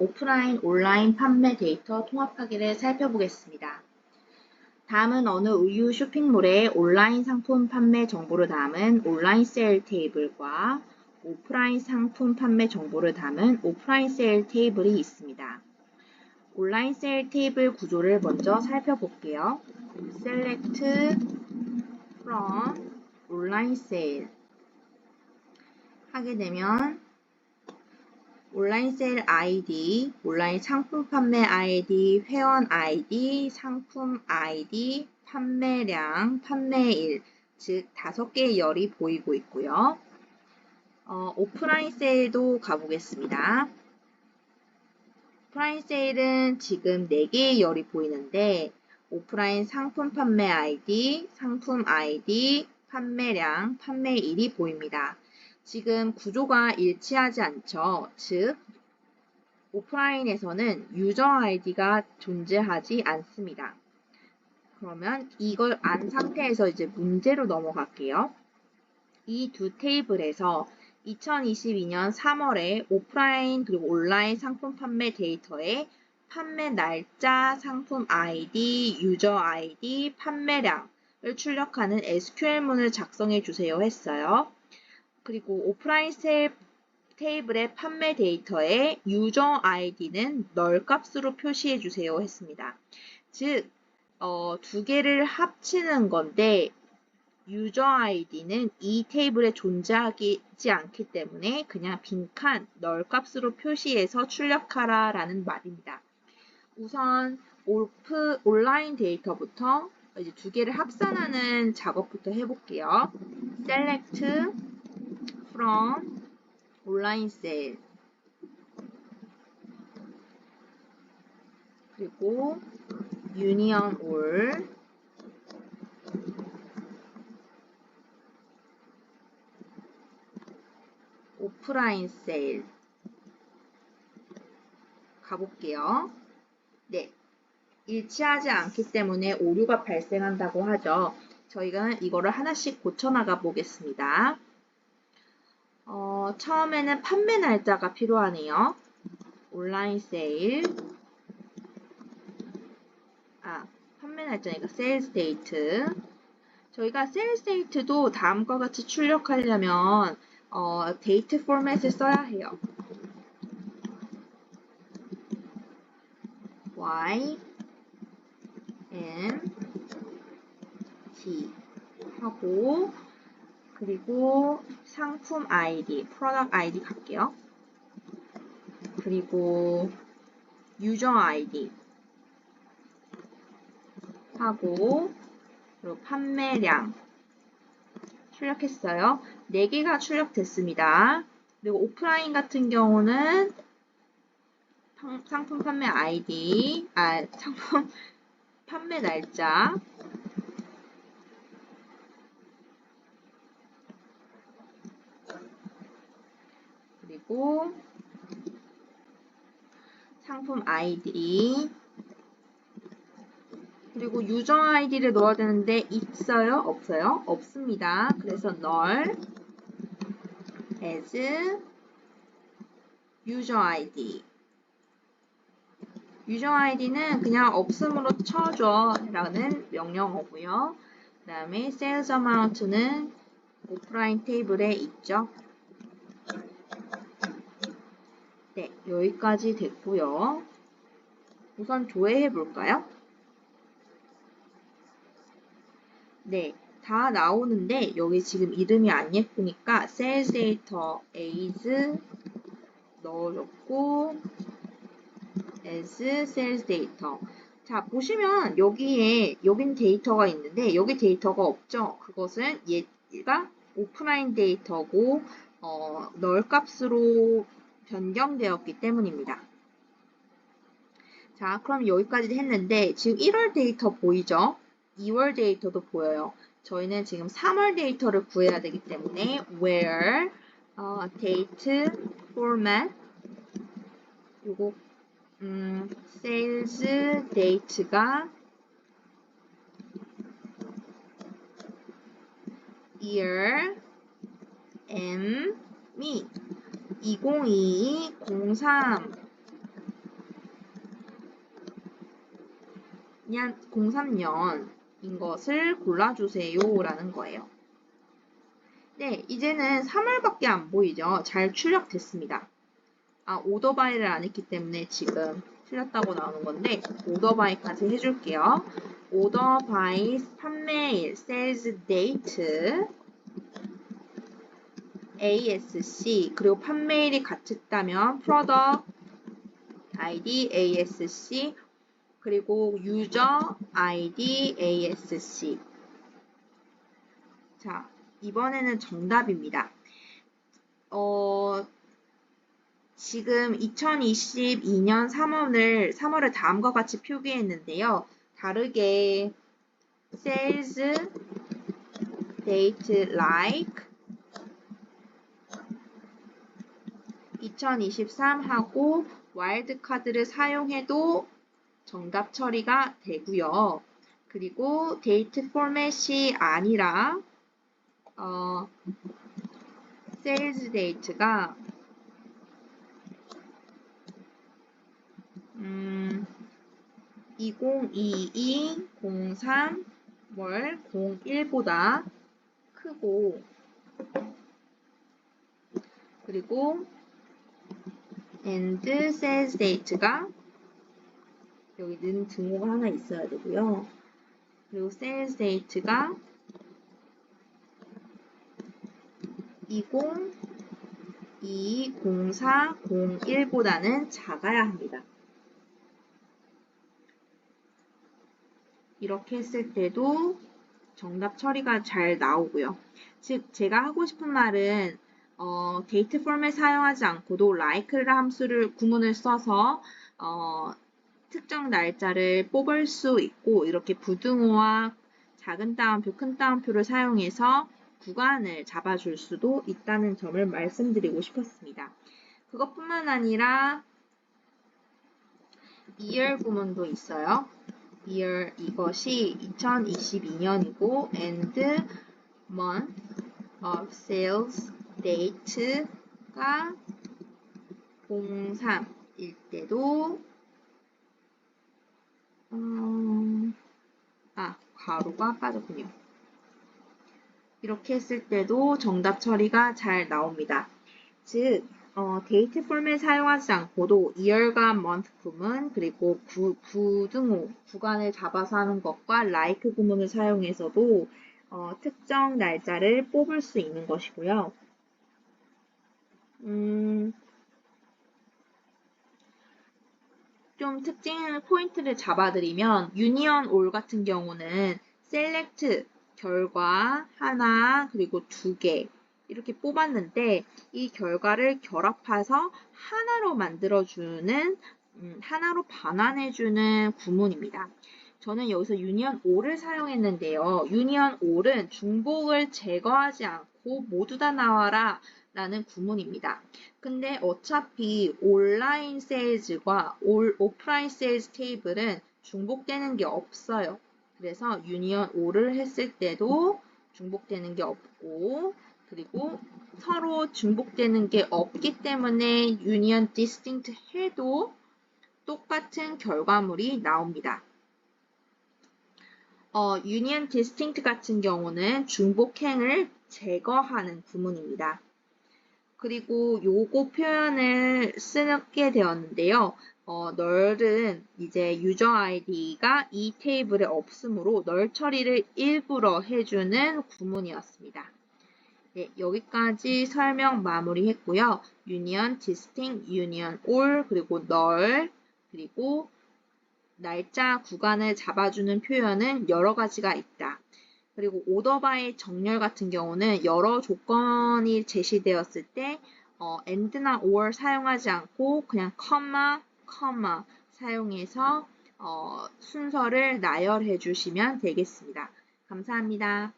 오프라인, 온라인 판매 데이터 통합하기를 살펴보겠습니다. 다음은 어느 의류 쇼핑몰의 온라인 상품 판매 정보를 담은 온라인 세일 테이블과 오프라인 상품 판매 정보를 담은 오프라인 세일 테이블이 있습니다. 온라인 세일 테이블 구조를 먼저 살펴볼게요. Select from 온라인 세일 하게 되면 온라인 세일 아이디, 온라인 상품 판매 아이디, 회원 아이디, 상품 아이디, 판매량, 판매일, 즉 다섯 개의 열이 보이고 있고요. 어, 오프라인 세일도 가보겠습니다. 오프라인 세일은 지금 4개의 열이 보이는데 오프라인 상품 판매 아이디, 상품 아이디, 판매량, 판매일이 보입니다. 지금 구조가 일치하지 않죠. 즉, 오프라인에서는 유저 아이디가 존재하지 않습니다. 그러면 이걸 안 상태에서 이제 문제로 넘어갈게요. 이 두 테이블에서 2022년 3월에 오프라인 그리고 온라인 상품 판매 데이터에 판매 날짜, 상품 아이디, 유저 아이디, 판매량을 출력하는 SQL문을 작성해 주세요 했어요. 그리고 오프라인 세일 테이블의 판매 데이터에 유저 아이디는 널 값으로 표시해 주세요 했습니다. 즉, 어, 두 개를 합치는 건데 유저 아이디는 이 테이블에 존재하지 않기 때문에 그냥 빈칸 널 값으로 표시해서 출력하라 라는 말입니다. 우선 오프 온라인 데이터부터 이제 두 개를 합산하는 작업부터 해볼게요. select from 온라인 세일 그리고 union all 오프라인 세일 가볼게요. 네. 일치하지 않기 때문에 오류가 발생한다고 하죠. 저희가 이거를 하나씩 고쳐나가 보겠습니다. 어, 처음에는 판매 날짜가 필요하네요. 온라인 세일. 아, 판매 날짜니까 세일스 데이트. 저희가 세일스 데이트도 다음과 같이 출력하려면 어, 데이트 포맷을 써야 해요. Y N T 하고 그리고 상품 아이디, 프로덕트 아이디 갈게요. 그리고 유저 아이디 하고 그리고 판매량 출력했어요. 4개가 출력됐습니다. 그리고 오프라인 같은 경우는 상품 판매 아이디, 아, 상품 판매 날짜, 그리고 상품 아이디 그리고 유저 아이디를 넣어야 되는데 있어요? 없어요? 없습니다. 그래서 널 as user id 유저 아이디는 그냥 없음으로 쳐줘 라는 명령어고요. 그 다음에 sales amount는 오프라인 테이블에 있죠. 네, 여기까지 됐고요. 우선 조회해 볼까요? 네, 다 나오는데 여기 지금 이름이 안 예쁘니까 data as 넣어줬고 as data 자 보시면 여기에 여긴 데이터가 있는데 여기 데이터가 없죠. 그것은 얘가 오프라인 데이터고 어, 널 값으로 변경되었기 때문입니다. 자, 그럼 여기까지 했는데 지금 1월 데이터 보이죠? 2월 데이터도 보여요. 저희는 지금 3월 데이터를 구해야 되기 때문에 where 어, date format 요거 음, sales date가 year m me 2022 03 03년인 것을 골라주세요 라는 거예요. 네, 이제는 3월밖에 안 보이죠. 잘 출력됐습니다. 아, 오더바이를 안 했기 때문에 지금 틀렸다고 나오는 건데 오더바이까지 해줄게요. 오더바이 판매일, 세일즈 데이트 ASC 그리고 판매일이 같았다면 product ID ASC 그리고 user ID ASC 자 이번에는 정답입니다. 어, 지금 2022년 3월을 3월을 다음과 같이 표기했는데요. 다르게 sales date like 2023 하고 와일드카드를 사용해도 정답 처리가 되고요. 그리고 데이트 포맷이 아니라 어, 세일즈 데이트가 음, 2022 03 월 01보다 크고 그리고 and sales date가 여기는 등호가 하나 있어야 되고요. 그리고 sales date가 20, 2, 04, 01보다는 작아야 합니다. 이렇게 했을 때도 정답 처리가 잘 나오고요. 즉, 제가 하고 싶은 말은 어, 데이트 포맷 사용하지 않고도 like를 함수를 구문을 써서 어, 특정 날짜를 뽑을 수 있고 이렇게 부등호와 작은 따옴표, 큰 따옴표를 사용해서 구간을 잡아줄 수도 있다는 점을 말씀드리고 싶었습니다. 그것뿐만 아니라 2열 구문도 있어요. 2열 이것이 2022년이고 and month of sales date가 03일 때도 음, 아 가로가 빠졌군요. 이렇게 했을 때도 정답 처리가 잘 나옵니다. 즉 어, 데이트 폼을 사용하지 않고도 이열감 month 구문 그리고 구, 구등호 구간을 잡아서 하는 것과 like 구문을 사용해서도 어, 특정 날짜를 뽑을 수 있는 것이고요. 음, 좀 특징 포인트를 잡아드리면 유니언 올 같은 경우는 셀렉트 결과 하나 그리고 두 개 이렇게 뽑았는데 이 결과를 결합해서 하나로 만들어주는 음, 하나로 반환해주는 구문입니다. 저는 여기서 유니언 5를 사용했는데요. 유니언 5는 중복을 제거하지 않고 모두 다 나와라 라는 구문입니다. 근데 어차피 온라인 세일즈과 올, 오프라인 세일즈 테이블은 중복되는 게 없어요. 그래서 유니언 5를 했을 때도 중복되는 게 없고 그리고 서로 중복되는 게 없기 때문에 유니언 디스팅트 해도 똑같은 결과물이 나옵니다. 어, 유니언 디스팅트 같은 경우는 중복행을 제거하는 구문입니다. 그리고 요거 표현을 쓰게 되었는데요. 어, 널은 이제 유저 아이디가 이 테이블에 없으므로 널 처리를 일부러 해주는 구문이었습니다. 네, 여기까지 설명 마무리했고요. 유니언, 디스팅, 유니언, 올, 그리고 널, 그리고 날짜 구간을 잡아주는 표현은 여러 가지가 있다. 그리고 오더바의 정렬 같은 경우는 여러 조건이 제시되었을 때 어, and나 or 사용하지 않고 그냥 컴마, 컴마 사용해서 어, 순서를 나열해 주시면 되겠습니다. 감사합니다.